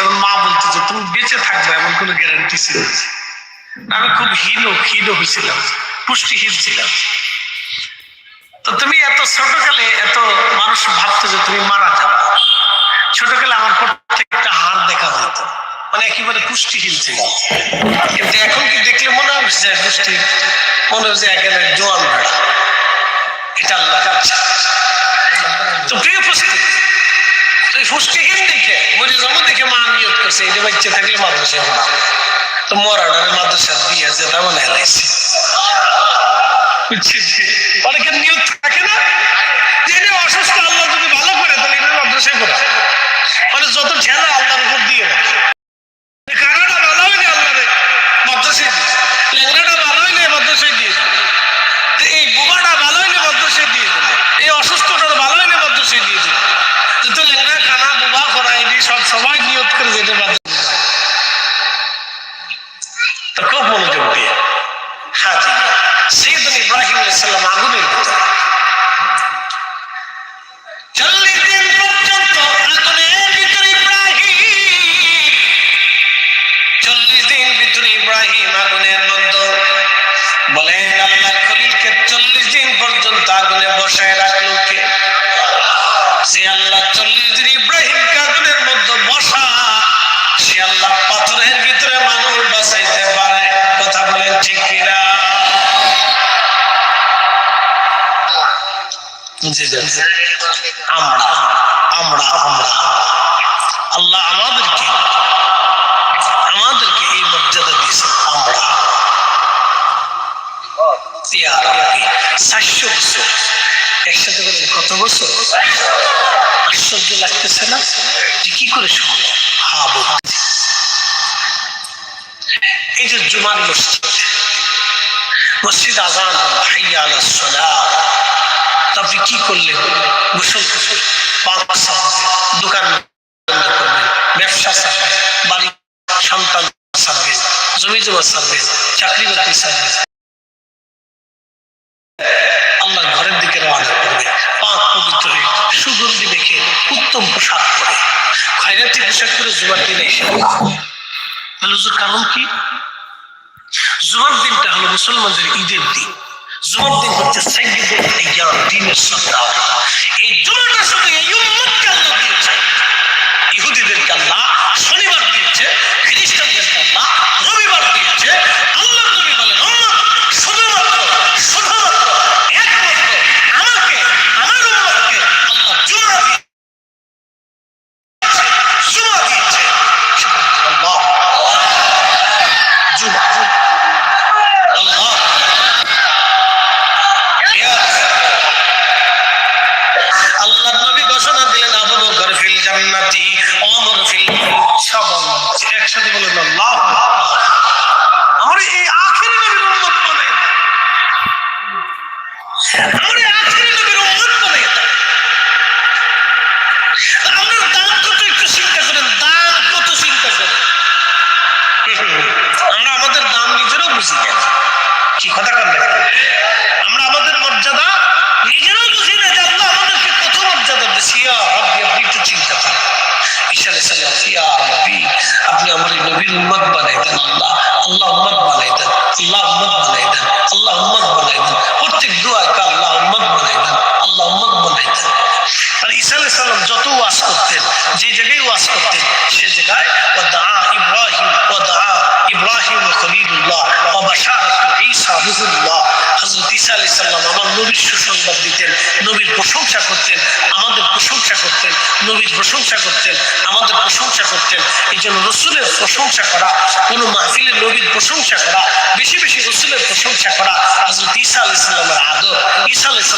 তখন মা বলতো যে, তুমি বেঁচে থাকবে এমন কোনো গ্যারান্টি ছিল আমি খুব হীন ক্ষীণ হয়েছিলাম, পুষ্টিহীন ছিলাম। তো তুমি এত ছোটকালে এত মানুষ ভাবতো যে তুমি মারা যাবে। ছোটকালে আমার প্রত্যেকটা হাড় দেখা যেত। মানে একেবারে পুষ্টিহীন ছিল কিন্তু এখন কি দেখলে মনে যে, পুষ্টি, মনে হচ্ছে একেবারে ভেড়া এটা আল্লাহ। তো প্রিয় পুষ্টি তো ফুসকে পুষ্টিহীন দেখে? মরে যাব দেখে মা নিয়োগ করছে যে বাচ্চা থাকলে মাদ্রাসায় পড়াবো তো মরাডার মাদ্রাসা দিয়ে যেটা মানে বুঝছেন? অনেকের নিয়ত থাকে না? যেটা অসুস্থ, আল্লাহ যদি ভালো করে, তাহলে এটা মাদ্রাসায় পড়া। মানে যত ছেলে আল্লাহর উপর দিয়ে না চল্লিশ দিন ভিতরে ইব্রাহিম আগুনের মধ্যে। বলেন, আল্লাহ খলিলকে চল্লিশ দিন পর্যন্ত আগুনে বসায় রাখল কে? সে আল্লাহ চল্লিশ দিন ইব্রাহিমকে আগুনের মধ্যে বসা, সে আল্লাহ পাথরের ভিতরে মানুষ বাঁচাইতে পারে। কথা বলেন ঠিক কিনা। আমরা আমরা আমরা আল্লাহ আমাদেরকে আমাদেরকে এই মর্যাদা দিয়েছে আমরা ইয়া রাব্বি, চারশো বছর। একসাথে বলেন, কত বছর? আশ্চর্য লাগতেছে না? যে কি করে সম্ভব? হা বলতে এই যে জুমার মসজিদ মসজিদ আজান, হাইয়া আলা সালাহ তো আপনি কি করলেন? গোসল পাক সারবেন দোকান ব্যবসা সারবেন বাড়ি সন্তান সারবেন জমি জমা সারবেন চাকরি বাকরি সারবেন আল্লাহর রওনা করবে। পাক পবিত্র হয়ে সুগন্ধি মেখে উত্তম পোশাক পরে। খয়রাতি পোশাক পরে জুমার দিনে এসে তাহলে কারণ কি? জুমার দিনটা হলো মুসলমানদের ঈদের দিন। জুমার দিন হচ্ছে সাইয়্যিদুল আইয়াম দিনের সন্তান এই জুমাটা শুধু এই উম্মতকে আল্লাহ দিয়েছে। ইহুদিদেরকে আল্লাহ শনিবার দিয়েছে, খ্রিস্টানদেরকে আল্লাহ রবিবার দিয়েছে আল্লাহ নবী বলেন উম্মত শুধুমাত্র শুধুমাত্র একমাত্র আমাকে আমার উম্মতকে আল্লাহ জুমা দিয়েছে জুমা দিয়েছে আল্লাহ জুমা আল্লাহ Yes. আল্লাহ নবী ঘোষণা দিলেন আবু বকর ফিল জান্নাতি ওমর ফিল সব আল্লাহ বলছে। একসাথে বলেন আল্লাহ আমার এই আখেরি নবীর উম্মত বলে আমার এই আখেরি নবীর উম্মত বলে আপনার দাম কত একটু চিন্তা করেন দাম কত চিন্তা করেন আমরা আমাদের দাম নিজেরাও বুঝি না কি কথা করলেন আমরা আমাদের মর্যাদা নিজেরাও বুঝি না যে আল্লাহ আমাদেরকে কত মর্যাদা দিয়েছে ইয়া রাব্বি আপনি একটু চিন্তা করেন ঈশা আলাইহিস সালাম ইয়া রাব্বি আপনি আমার এই নবীর উম্মত বানাই দেন আল্লাহ। আল্লাহ উম্মত বানাই দেন আল্লাহ উম্মত বানাই দেন আল্লাহ উম্মত বানাই দেন প্রত্যেক দোয়ায় আল্লাহ উম্মত বানাই দেন আল্লাহ উম্মত বানাই দেন আর ঈসা আলাইহিস সালাম যত ওয়াজ করতেন, যে জায়গায় ওয়াজ করতেন, সে জায়গায় ও দা ইব্রাহিম ও দা ইব্রাহিম খলিলুল্লাহ ও বাশারাতু ঈসা রুহুল্লাহ হযরত ঈসা আলাইহিস সালাম আমার নবীর সুসংবাদ দিতেন, নবীর প্রশংসা করতেন আমাদের প্রশংসা করতেন, নবীর প্রশংসা করতেন, আমাদের প্রশংসা করতেন। এই জন্য রসুলের প্রশংসা করা, কোনো মাহফিলের নবীর প্রশংসা করা, বেশি বেশি রসুলের প্রশংসা করা আজ ঈসা আলাইহিস সালামের আদর, ঈসা আলাইহিস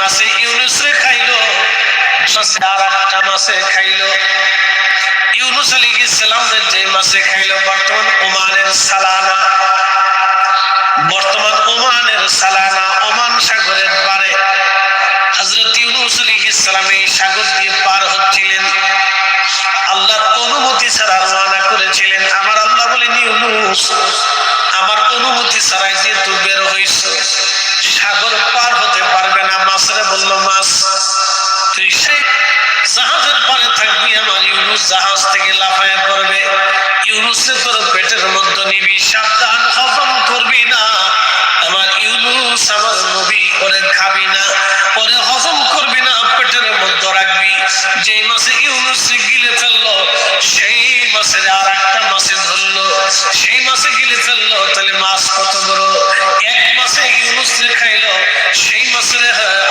মাছে ইউনুসরে খাইলো মাছে আর একটা মাছে খাইলো। ইউনুস আলী ইসলামের যে মাছে খাইলো, বর্তমান ওমানের সালানা। বর্তমান ওমানের সালানা ওমান সাগরের পারে হজরত ইউনুস আলী ইসলাম এই সাগর দিয়ে পার হচ্ছিলেন। আল্লাহর অনুমতি ছাড়া রওনা করেছিলেন। আমার আল্লাহ বলেন, ইউনুস, আমার অনুমতি ছাড়াই যে তুই জাহাজ থেকে লাফায়া করবে। ইউনুসে তোর পেটের মধ্যে নিবি, সাবধান হজম করবি না। আমার ইউনুস, আমার নবী ওরে খাবি না ওরে হজম করবি না, পেটের মধ্যে রাখবি। যেই মাসে ইউনুস গিলে ফেলল, সেই মাসে আর একটা মাসে ধরলো, সেই মাসে গিলে ফেলল, তাহলে মাছ কত বড়? এক মাসে ইউনুস খাইলো, সেই মাসে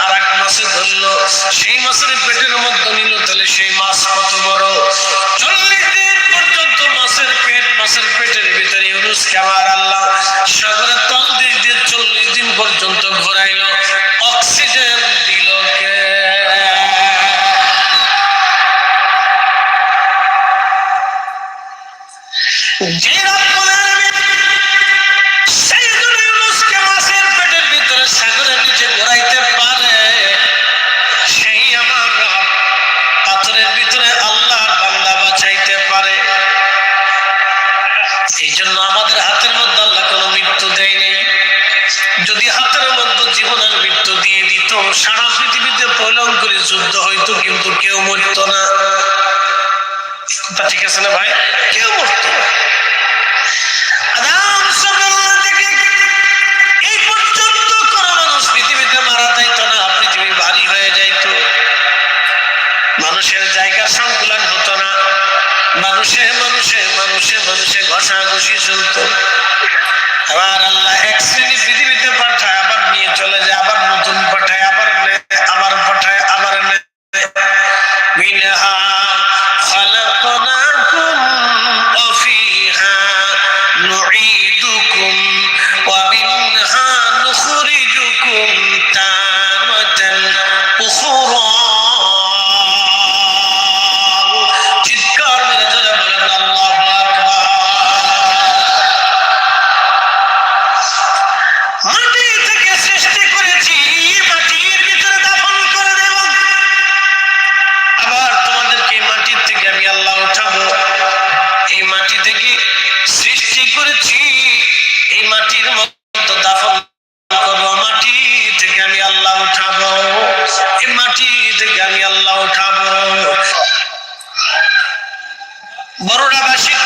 আর এক মাসে ধরলো, সেই মাসের পেটের মধ্যে নিল, তাহলে সেই মাছ পেটের ভিতরে ইউনুস আমার আল্লাহ সাগরের তল দিক দিয়ে চল্লিশ দিন পর্যন্ত কেউ মরত না। ঠিক আছে না ভাই? কেউ মরত মানুষের জায়গা হতো না। মানুষে আবার আল্লাহ এক শ্রেণি পৃথিবীতে পাঠায়, আবার নিয়ে চলে যায়, আবার নতুন পাঠায়। نعيدكم বড়রা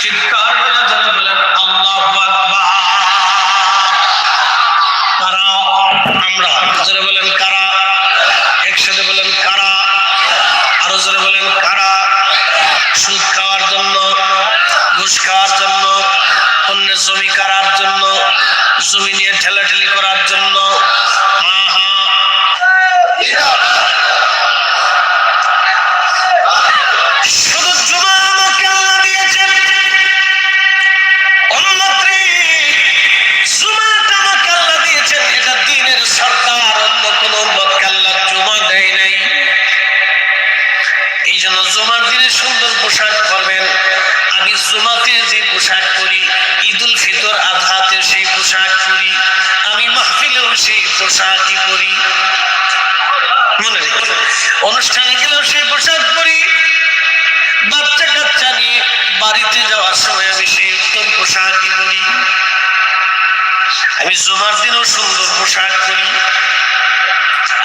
चित्ता যে পোশাক পরি, ঈদুল ফিতর আজহাতে সেই পোশাক পরি, আমি মাহফিলেও সেই পোশাকই পরি। অনুষ্ঠানে গেলেও সেই পোশাক পরি। বাচ্চা কাচ্চা নিয়ে বাড়িতে যাওয়ার সময় আমি সেই উত্তম পোশাকই পরি। আমি জুমার দিনেও সুন্দর পোশাক পরি।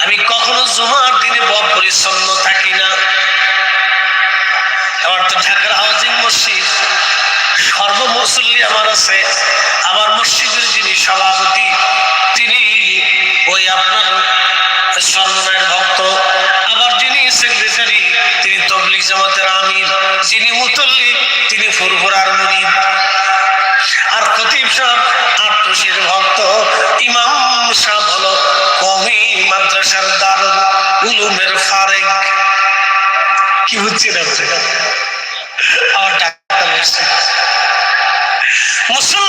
আমি কখনো জুমার দিনে বদ পরিচ্ছন্ন থাকি না। আমার তো ঢাকার হাউজিং মসজিদ আমার আছে, আমার মসজিদের যিনি সভাপতি, তিনি ওই আপনার সর্বনায়ক ভক্ত, আবার যিনি সেক্রেটারি তিনি তবলিগ জামাতের আমির, যিনি মুতল্লি তিনি ফুরফুরার মুরিদ। আর খতিব সাহেব আটশির ভক্ত, ইমাম সাহেব হলো কমি মাদ্রাসার দারুল উলুমের ফারেক। কি বুঝছেন আপনি Mısır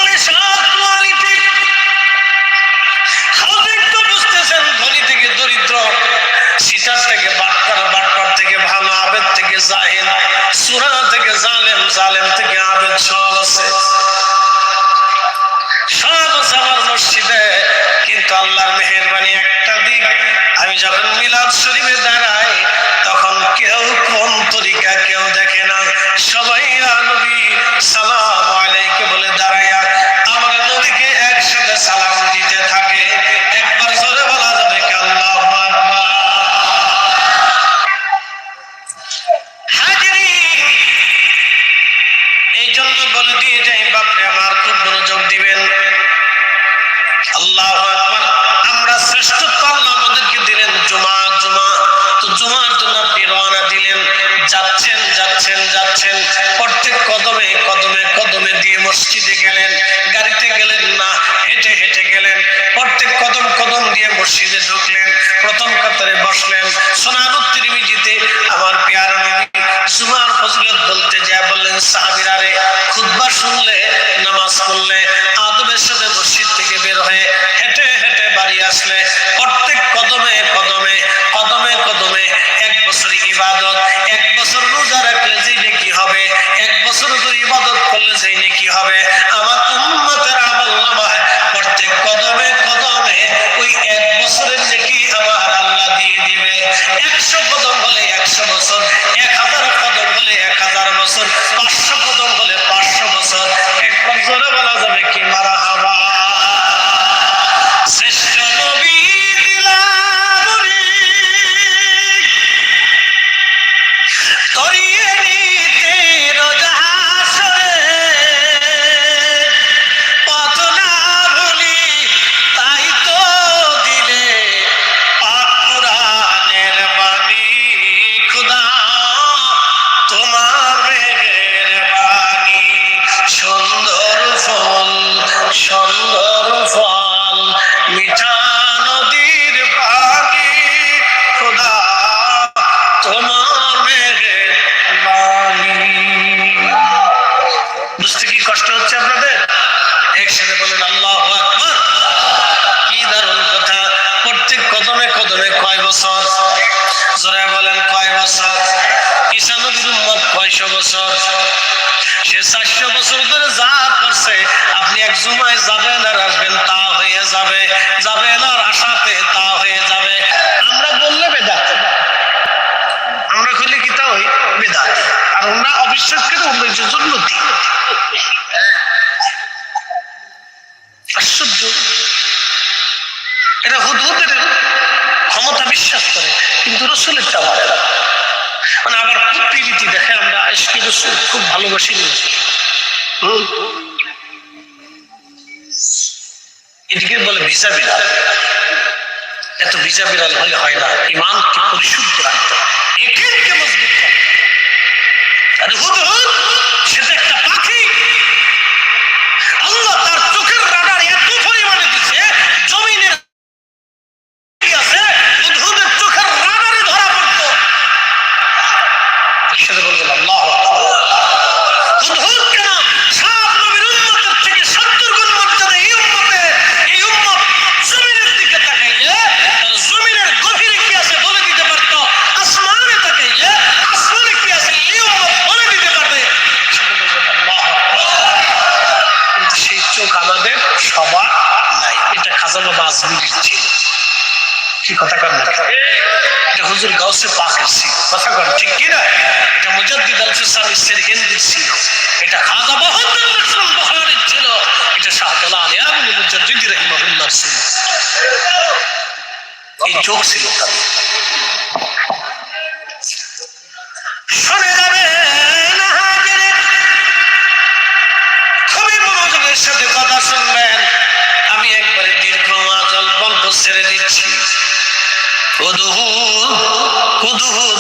জন্য বলে দিয়ে যাই, বাপরে, আমার খুব মনোযোগ দিবেন। আল্লাহ আমরা শ্রেষ্ঠত্ব আল্লাহ আমাদেরকে দিলেন, জুমা জুমা। তো জুমার জন্য আপনি রওনা দিলেন। যাচ্ছেন যাচ্ছেন যাচ্ছেন। প্রত্যেক কদমে কদমে কদমে দিয়ে মসজিদে গেলেন। গাড়িতে গেলেন না, হেঁটে হেঁটে গেলেন। প্রত্যেক কদম কদম দিয়ে মসজিদে ঢুকলেন। প্রথম কাতারে বসলেন। সোনারুদ তিরমিজিতে আমার পেয়ারা নবী জুমার ফজিলত বলতে যা বললেন সাহাবিরা রে খুতবা শুনলে মাধ্যমে কয় বছর? জোরে বলেন, কয় বছর? ঈশানবীর উম্মত কয়শ বছর? সে চারশো বছর ধরে যা করছে, আপনি এক জুমায় যাবেন আর আসবেন, তা হয়ে যাবে। যাবেন আর আশাতে তা হয়ে যাবে। আমরা বললে বেদাত। আমরা খুলি কি তা হই বেদাত। আর আমরা অবিশ্বাস করে উল্লেখযোগ্য উন্নতি খুব ভালোবাসেন এদিকে বলে ভিসা বিড়াল। এত ভিসা বিড়াল হলে হয় না, ইমানকে পরিশুদ্ধ রাখতে হবে। সেটা একটা পাখি আল্লাহ তার চোখের রাডার এত পরিমাণে দিছে জমিনের কি আছে হুদহুদের চোখের রাডারে ধরা পড়তো একসাথে বলবেন আল্লাহ হুদহুদ কেন সব নবীর উম্মতের থেকে সত্তর গুণ মর্যাদা এই উম্মতে এই উম্মত জমিনের দিকে তাকাইলে তার জমিনের গভীরে কি আছে বলে দিতে পারতো আসমানে তাকাইলে আসমানে কি আছে এই উম্মত বলে দিতে পারবে একসাথে বলবেন আল্লাহ কিন্তু সেই চোখ সবার নাই। এটা খাজা বাবা আজমিরির ছিল। কি কথা কর না এটা হুজুর গাউসে পাকের ছিল। কথা কর ঠিক কি না? এটা মুজাদ্দিদ আল ফিসান ইসের হিন্দির ছিল। এটা খাজা বাহাদুর লক্ষ্মণ বহারির ছিল। এটা শাহজালাল আলিয়া মুজাদ্দিদ রহিমাহুল্লাহ ছিল। এই চোখ ছিল তার শুনে না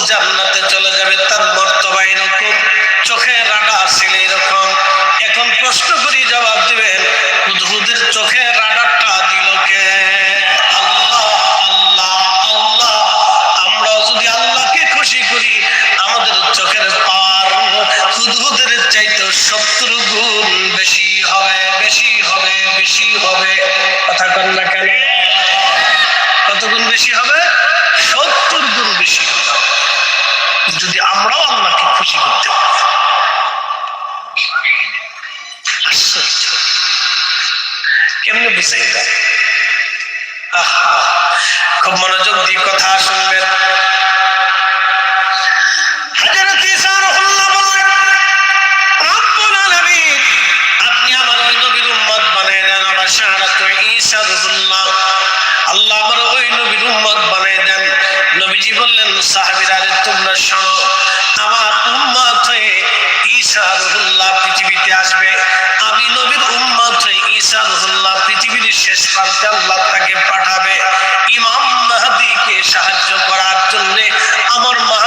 জান্নাতে চলে যাবে তার মর্তবা এরকম। চোখে রাডা ছিল এরকম। এখন প্রশ্ন করি, জবাব দিবেন হুদহুদের চোখে রাডারটা দিল কে? আল্লাহ আল্লাহ আল্লাহ। আমরা যদি আল্লাহকে খুশি করি, আমাদের চোখের পার হুদহুদের চাইতে সত্তর গুণ বেশি হবে বেশি হবে বেশি হবে। কথা না কেন? কত গুণ বেশি হবে? সত্তর গুণ বেশি হবে। যদি আমরাও আল্লাহকে খুশি করতে পারি। আশ্চর্য। কেমনে বুঝাই দেয় খুব মনোযোগ দিয়ে কথা শুনবেন সাহাবিরা তোমরা শোনো, আমার উম্মাত হয়ে ঈসা রহুল্লাহ পৃথিবীতে আসবে। আমি নবীর উম্মাত হয়ে ঈসা রহুল্লাহ পৃথিবীর শেষ প্রান্তে আল্লাহ তাকে পাঠাবে। ইমাম মাহাদিকে সাহায্য করার জন্যে আমার মা